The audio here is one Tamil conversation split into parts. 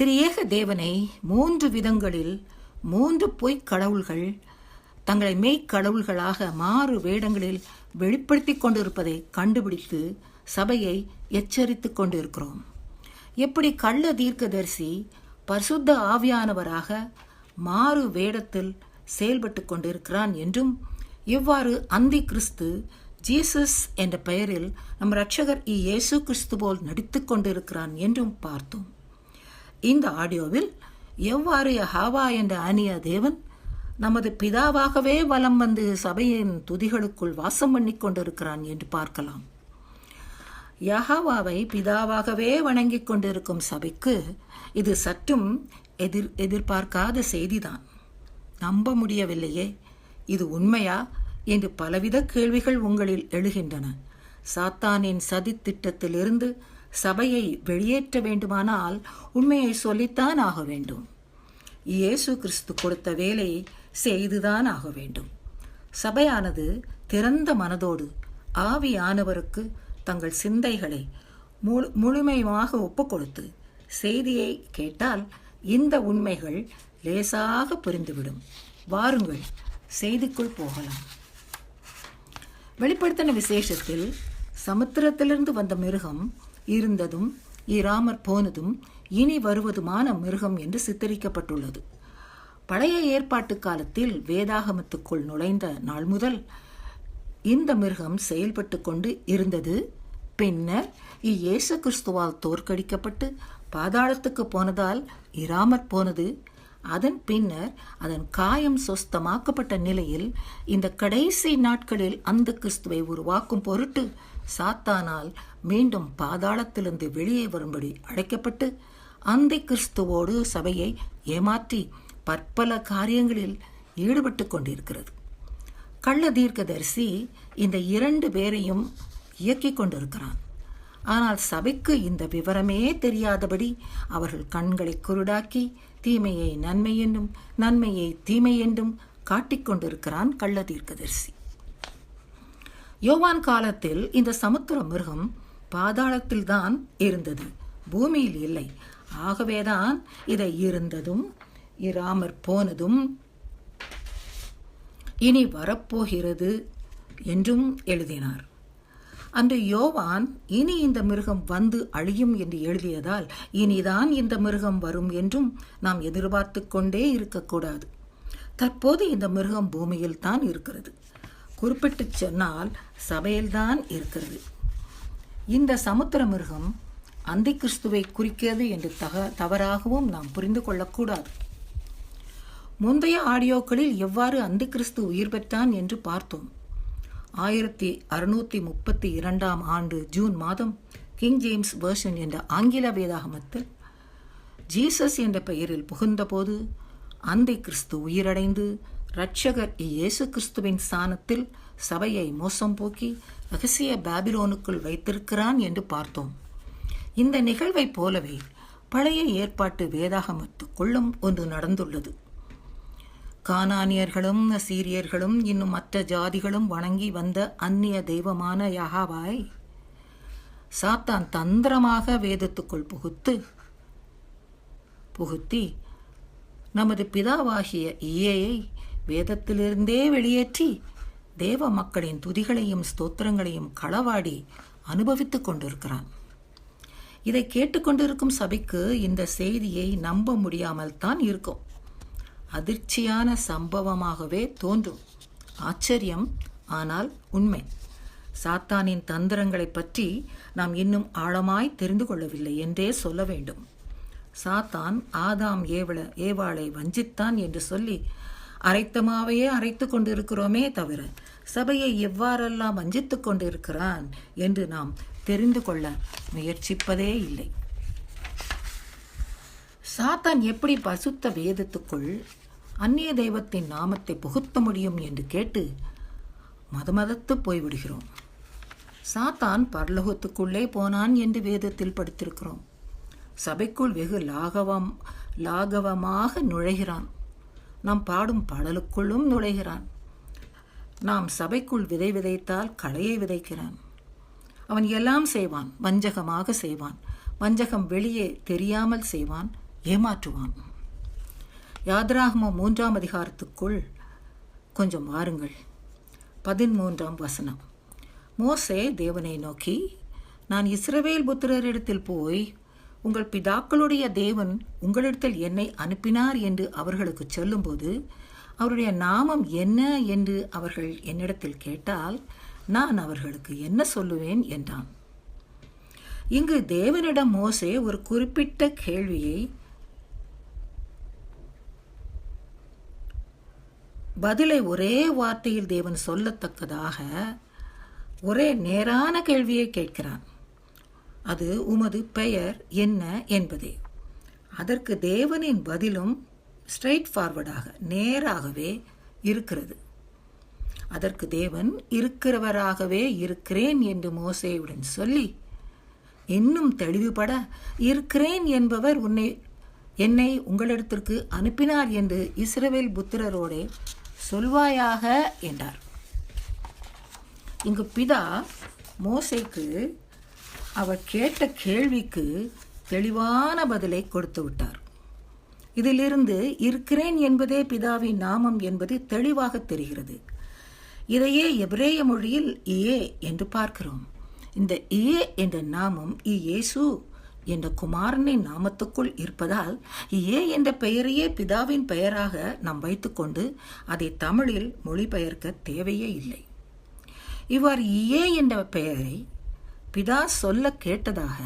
திரியேக தேவனை மூன்று விதங்களில் மூன்று பொய்க் கடவுள்கள் தங்களை மெய்க்கடவுள்களாக மாறு வேடங்களில் வெளிப்படுத்திக் கொண்டிருப்பதை கண்டுபிடித்து சபையை எச்சரித்து கொண்டிருக்கிறோம். எப்படி கள்ள தீர்க்கதரிசி பரிசுத்த ஆவியானவராக மாறு வேடத்தில் செயல்பட்டு கொண்டிருக்கிறான் என்றும் இவ்வாறு அந்தி கிறிஸ்து ஜீசஸ் என்ற பெயரில் நம் ரட்சகர் இயேசு கிறிஸ்து போல் நடித்து கொண்டிருக்கிறான் என்றும் பார்த்தோம். இந்த ஆடியோவில் எவ்வாறு ஹாவா என்ற அந்நிய தேவன் நமது பிதாவாகவே வலம் வந்து சபையின் துதிகளுக்குள் வாசம் பண்ணி கொண்டிருக்கிறான் என்று பார்க்கலாம். யஹாவாவை பிதாவாகவே வணங்கிக் கொண்டிருக்கும் சபைக்கு இது சற்றும் எதிர் எதிர்பார்க்காத செய்திதான். நம்ப முடியவில்லையே இது உண்மையா என்று பலவித கேள்விகள் உங்களில் எழுகின்றன. சாத்தானின் சதி திட்டத்திலிருந்து சபையை வெளியேற்ற வேண்டுமானால் உண்மையை சொல்லித்தான் ஆக வேண்டும். இயேசு கிறிஸ்து கொடுத்த வேலையை செய்துதான் ஆக வேண்டும். சபையானது திறந்த மனதோடு ஆவியானவருக்கு தங்கள் சிந்தைகளை முழு முழுமையாக ஒப்புக்கொடுத்து செய்தியை கேட்டால் இந்த உண்மைகள் லேசாக புரிந்துவிடும். வாருங்கள் செய்திக்குள் போகலாம். வெளிப்படுத்தின விசேஷத்தில் சமுத்திரத்திலிருந்து வந்த மிருகம் இருந்ததும் இராமற் போனதும் இனி வருவதுமான மிருகம் என்று சித்தரிக்கப்பட்டுள்ளது. பழைய ஏற்பாட்டு காலத்தில் வேதாகமத்துக்குள் நுழைந்த நாள் முதல் இந்த மிருகம் செயல்பட்டு கொண்டு இருந்தது. பின்னர் இயேசு கிறிஸ்துவால் தோற்கடிக்கப்பட்டு பாதாளத்துக்கு போனதால் இராமற் போனது. அதன் பின்னர் அதன் காயம் சொஸ்தமாக்கப்பட்ட நிலையில் இந்த கடைசி நாட்களில் அந்த கிறிஸ்துவை உருவாக்கும் பொருட்டு சாத்தானால் மீண்டும் பாதாளத்திலிருந்து வெளியே வரும்படி அழைக்கப்பட்டு அந்த கிறிஸ்துவோடு சபையை ஏமாற்றி பற்பல காரியங்களில் ஈடுபட்டு கொண்டிருக்கிறது. கள்ள தீர்க்கதரிசி இந்த இரண்டு பேரையும் இயக்கிக் கொண்டிருக்கிறான். ஆனால் சபைக்கு இந்த விவரமே தெரியாதபடி அவர்கள் கண்களை குருடாக்கி தீமையை நன்மை என்னும் நன்மையை தீமை என்றும் காட்டிக்கொண்டிருக்கிறான் கள்ள தீர்க்கதரிசி. யோவான் காலத்தில் இந்த சமுத்திர மிருகம் பாதாளத்தில்தான் இருந்தது. பூமியில் இல்லை. ஆகவேதான் இதை இருந்ததும் இராமற் போனதும் இனி வரப்போகிறது என்றும் எழுதினார். அன்று யோவான் இனி இந்த மிருகம் வந்து அழியும் என்று எழுதியதால் இனிதான் இந்த மிருகம் வரும் என்றும் நாம் எதிர்பார்த்து கொண்டே இருக்கக்கூடாது. தற்போது இந்த மிருகம் பூமியில் தான் இருக்கிறது. குறிப்பிட்டு சொன்னால் சபையில்தான் இருக்கிறது. இந்த சமுத்திர மிருகம் அந்தி கிறிஸ்துவை குறிக்கிறது என்று தக தவறாகவும் நாம் புரிந்து கொள்ளக்கூடாது. முந்தைய ஆடியோக்களில் எவ்வாறு அந்தி கிறிஸ்து உயிர் பெற்றான் என்று பார்த்தோம். ஆயிரத்தி அறுநூற்றி முப்பத்தி இரண்டாம் ஆண்டு ஜூன் மாதம் கிங் ஜேம்ஸ் வேர்ஷன் என்ற ஆங்கில வேதாகமத்தில் ஜீசஸ் என்ற பெயரில் புகுந்தபோது அந்தி கிறிஸ்து உயிரடைந்து இரட்சகர் இயேசு கிறிஸ்துவின் ஸ்தானத்தில் சபையை மோசம் போக்கி ரகசிய பாபிலோனுக்குள் வைத்திருக்கிறான் என்று பார்த்தோம். இந்த நிகழ்வைப் போலவே பழைய ஏற்பாட்டு வேதாகமத்துக்குள்ளும் ஒன்று நடந்துள்ளது. கானானியர்களும் சீரியர்களும் இன்னும் மற்ற ஜாதிகளும் வணங்கி வந்த அந்நிய தெய்வமான யகாவாய் சாத்தான் தந்திரமாக வேதத்துக்குள் புகுத்து புகுத்தி நமது பிதாவாகிய ஈயையை வேதத்திலிருந்தே வெளியேற்றி தேவ மக்களின் துதிகளையும் ஸ்தோத்திரங்களையும் களவாடி அனுபவித்துக் கொண்டிருக்கிறான். இதை கேட்டுக்கொண்டிருக்கும் சபைக்கு இந்த செய்தியை நம்ப முடியாமல் தான் இருக்கும். அதிர்ச்சியான சம்பவமாகவே தோன்றும். ஆச்சரியம் ஆனால் உண்மை. சாத்தானின் தந்திரங்களை பற்றி நாம் இன்னும் ஆழமாய் தெரிந்து கொள்ளவில்லை என்றே சொல்ல வேண்டும். சாத்தான் ஆதாம் ஏவள ஏவாளை வஞ்சித்தான் என்று சொல்லி அரைத்தமாவையே அரைத்து கொண்டிருக்கிறோமே தவிர சபையை எவ்வாறெல்லாம் வஞ்சித்து கொண்டிருக்கிறான் என்று நாம் தெரிந்து கொள்ள முயற்சிப்பதே இல்லை. சாத்தான் எப்படி பசுத்த வேதத்துக்குள் அந்நிய தெய்வத்தின் நாமத்தை புகுத்த முடியும் என்று கேட்டு மதமதத்து போய்விடுகிறோம். சாத்தான் பரலோகத்துக்குள்ளே போனான் என்று வேதத்தில் படித்திருக்கிறோம். சபைக்குள் வெகு லாகவம் லாகவமாக நுழைகிறான். நாம் பாடும் பாடலுக்குள்ளும் நுழைகிறான். நாம் சபைக்குள் விதை விதைத்தால் களையை விதைக்கிறான். அவன் எல்லாம் செய்வான் வஞ்சகமாக செய்வான். வஞ்சகம் வெளியே தெரியாமல் செய்வான் ஏமாற்றுவான். யாத்ராகமோ மூன்றாம் அதிகாரத்துக்குள் கொஞ்சம் வாருங்கள். பதிமூன்றாம் வசனம். மோசே தேவனை நோக்கி நான் இஸ்ரவேல் புத்திரரிடத்தில் போய் உங்கள் பிதாக்களுடைய தேவன் உங்களிடத்தில் என்னை அனுப்பினார் என்று அவர்களுக்கு சொல்லும்போது அவருடைய நாமம் என்ன என்று அவர்கள் என்னிடத்தில் கேட்டால் நான் அவர்களுக்கு என்ன சொல்லுவேன் என்றான். இங்கு தேவனிடம் மோசே ஒரு குறிப்பிட்ட கேள்வியை பதிலை ஒரே வார்த்தையில் தேவன் சொல்லத்தக்கதாக ஒரே நேரான கேள்வியை கேட்கிறான். அது உமது பெயர் என்ன என்பதே. அதற்கு தேவனின் பதிலும் ஸ்ட்ரைட் ஃபார்வர்டாக நேராகவே இருக்கிறது. அதற்கு தேவன் இருக்கிறவராகவே இருக்கிறேன் என்று மோசேயுடன் சொல்லி இன்னும் தெளிவுபட இருக்கிறேன் என்பவர் உன்னை என்னை உங்களிடத்திற்கு அனுப்பினார் என்று இஸ்ரவேல் புத்திரரோடே சொல்வாயாக என்றார். இங்கு பிதா மோசைக்கு அவர் கேட்ட கேள்விக்கு தெளிவான பதிலை கொடுத்து விட்டார். இதிலிருந்து இருக்கிறேன் என்பதே பிதாவின் நாமம் என்பது தெளிவாக தெரிகிறது. இதையே எபிரேய மொழியில் ஏ என்று பார்க்கிறோம். இந்த ஏ என்ற நாமம் இயேசு என்ற குமாரனின் நாமத்துக்குள் இருப்பதால் ஏ என்ற பெயரையே பிதாவின் பெயராக நாம் வைத்துக்கொண்டு அதை தமிழில் மொழிபெயர்க்க தேவையே இல்லை. இவ்வாறு ஏ என்ற பெயரை பிதா சொல்ல கேட்டதாக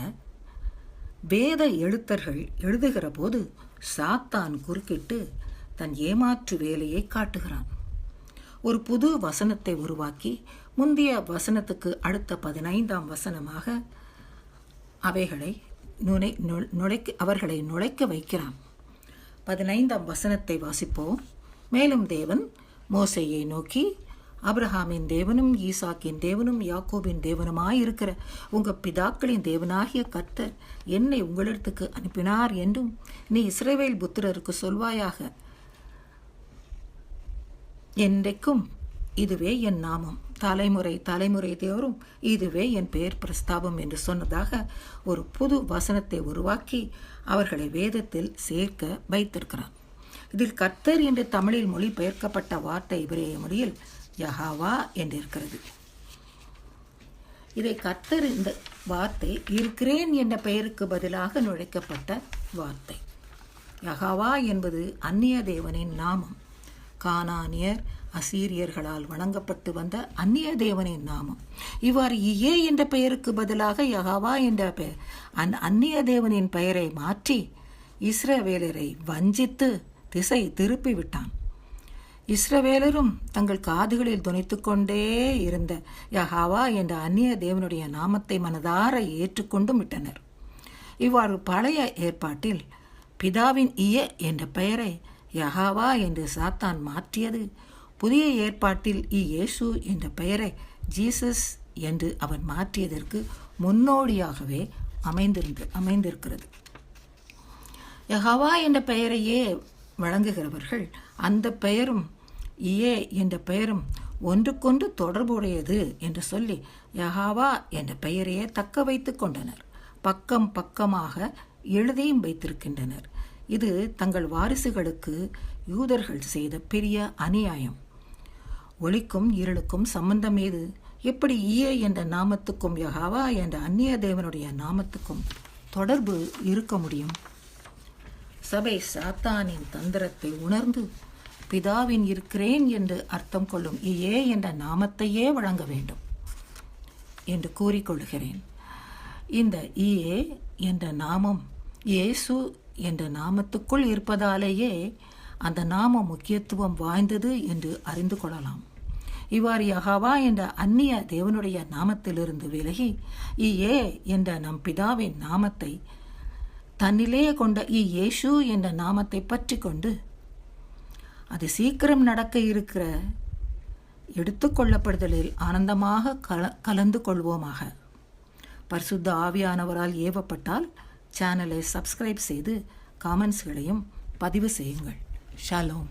வேத எழுத்தர்கள் எழுதுகிற போது சாத்தான் குறுக்கிட்டு தன் ஏமாற்று வேலையை காட்டுகிறான். ஒரு புது வசனத்தை உருவாக்கி முந்தைய வசனத்துக்கு அடுத்த பதினைந்தாம் வசனமாக அவைகளை நுழை நுழைக்க அவர்களை நுழைக்க வைக்கிறான். பதினைந்தாம் வசனத்தை வாசிப்போம். மேலும் தேவன் மோசையை நோக்கி அப்ரஹாமின் தேவனும் ஈசாக்கின் தேவனும் யாக்கோபின் தேவனுமாயிருக்கிற உங்கள் பிதாக்களின் தேவனாகிய கர்த்தர் என்னை உங்களிடத்துக்கு அனுப்பினார் என்றும் நீ இஸ்ரேவேல் புத்திரருக்கு சொல்வாயாக என்றைக்கும் இதுவே என் நாமம். தலைமுறை தலைமுறை தேவரும் இதுவே என் பெயர் பிரஸ்தாபம் என்று சொன்னதாக ஒரு புது வசனத்தை உருவாக்கி அவர்களை வேதத்தில் சேர்க்க வைத்திருக்கிறான் இதில் கர்த்தர் என்று தமிழில் மொழிபெயர்க்கப்பட்ட வார்த்தை இவரைய மொழியில் யஹாவா என்றிருக்கிறது. இதை கர்த்தர் இந்த வார்த்தை இருக்கிறேன் என்ற பெயருக்கு பதிலாக நுழைக்கப்பட்ட வார்த்தை. யஹாவா என்பது அந்நிய தேவனின் நாமம். கானானியர் அசீரியர்களால் வணங்கப்பட்டு வந்த அந்நிய தேவனின் நாமம். இவ்வாறு இயே என்ற பெயருக்கு பதிலாக யகாவா என்ற பெயர் அந் அந்நிய தேவனின் பெயரை மாற்றி இஸ்ரவேலரை வஞ்சித்து திசை திருப்பி விட்டான் இஸ்ரவேலரும் தங்கள் காதுகளில் துணைத்துக்கொண்டே இருந்த யஹாவா என்ற அந்நிய தேவனுடைய நாமத்தை மனதார ஏற்றுக்கொண்டும் விட்டனர். இவ்வாறு பழைய ஏற்பாட்டில் பிதாவின் இய என்ற பெயரை யஹாவா என்று சாத்தான் மாற்றியது. புதிய ஏற்பாட்டில் இயேசு என்ற பெயரை ஜீசஸ் என்று அவன் மாற்றியதற்கு முன்னோடியாகவே அமைந்திருந்து அமைந்திருக்கிறது. யஹாவா என்ற பெயரையே வழங்குகிறவர்கள் அந்த பெயரும் இயே என்ற பெயரும் ஒன்றுக்கொன்று தொடர்புடையது என்று சொல்லி யஹாவா என்ற பெயரையே தக்க வைத்து கொண்டனர். பக்கம் பக்கமாக எழுதியும் வைத்திருக்கின்றனர். இது தங்கள் வாரிசுகளுக்கு யூதர்கள் செய்த பெரிய அநியாயம். ஒளிக்கும் இருளுக்கும் சம்பந்தம் ஏது? எப்படி ஈயே என்ற நாமத்துக்கும் யகாவா என்ற அந்நிய தேவனுடைய நாமத்துக்கும் தொடர்பு இருக்க முடியும்? சபை சாத்தானின் தந்திரத்தை உணர்ந்து பிதாவின் இருக்கிறேன் என்று அர்த்தம் கொள்ளும் ஏ என்ற நாமத்தையே வழங்க வேண்டும் என்று கூறிக்கொள்கிறேன் இந்த ஏ என்ற நாமம் இயேசு என்ற நாமத்துக்குள் இருப்பதாலேயே அந்த நாமம் முக்கியத்துவம் வாய்ந்தது என்று அறிந்து கொள்ளலாம். இவ்வாறு யகாவா என்ற அந்நிய தேவனுடைய நாமத்திலிருந்து விலகி இஏ என்ற நம் பிதாவின் நாமத்தை தன்னிலேயே கொண்ட இ இயேசு என்ற நாமத்தை பற்றி கொண்டு அது சீக்கிரம் நடக்க இருக்கிற எடுத்துக்கொள்ளப்படுதலில் ஆனந்தமாக கல கலந்து கொள்வோமாக. பரிசுத்த ஆவியானவரால் ஏவப்பட்டால் சேனலை சப்ஸ்கிரைப் செய்து காமெண்ட்ஸ்களையும் பதிவு செய்யுங்கள். ஷாலோம்.